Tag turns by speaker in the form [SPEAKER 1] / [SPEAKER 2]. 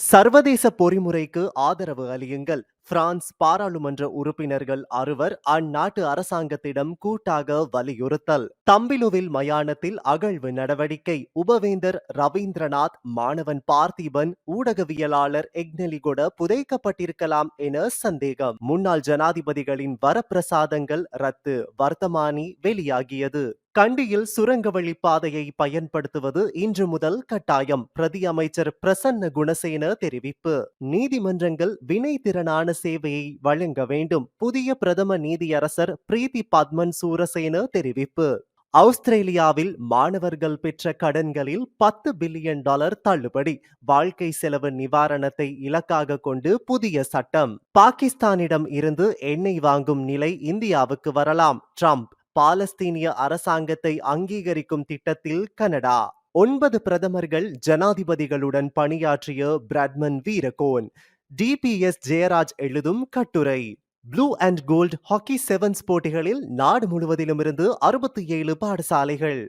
[SPEAKER 1] சர்வதேச பொறிமுறைக்கு ஆதரவு அளியுங்கள். பிரான்ஸ் பாராளுமன்ற உறுப்பினர்கள் அறுவர் அந்நாட்டு அரசாங்கத்திடம் கூட்டாக வலியுறுத்தல். தம்பிலுவில் மயானத்தில் அகழ்வு நடவடிக்கை. உபவேந்தர் ரவீந்திரநாத் மாணவன் பார்த்திபன் ஊடகவியலாளர் எக்னெலிகொட புதைக்கப்பட்டிருக்கலாம் என சந்தேகம். முன்னாள் ஜனாதிபதிகளின் வரப்பிரசாதங்கள் ரத்து. வர்த்தமானி வெளியாகியது. கண்டியில் சுரங்கவழி பாதையை பயன்படுத்துவது இன்று முதல் கட்டாயம். பிரதி அமைச்சர் பிரசன்ன குணசேன தெரிவிப்பு. நீதிமன்றங்கள் வினை திறனான சேவையை வழங்க வேண்டும். புதிய பிரதம நீதியரசர் பிரீத்தி பத்மன் சூரசேன தெரிவிப்பு. ஆஸ்திரேலியாவில் மாணவர்கள் பெற்ற கடன்களில் பத்து பில்லியன் டாலர் தள்ளுபடி. வாழ்க்கை செலவு நிவாரணத்தை இலக்காக கொண்டு புதிய சட்டம். பாகிஸ்தானிடம் இருந்து எண்ணெய் வாங்கும் நிலை இந்தியாவுக்கு வரலாம். ட்ரம்ப் பாலஸ்தீனிய அரசாங்கத்தை அங்கீகரிக்கும் திட்டத்தில் கனடா. ஒன்பது பிரதமர்கள் ஜனாதிபதிகளுடன் பணியாற்றிய பிராட்மன் வீரகோன். டிபிஎஸ் ஜெயராஜ் எழுதும் கட்டுரை. Blue and gold hockey sevens போட்டிகளில் நாடு முழுவதிலும் இருந்து அறுபத்தி ஏழு பாடசாலைகள்.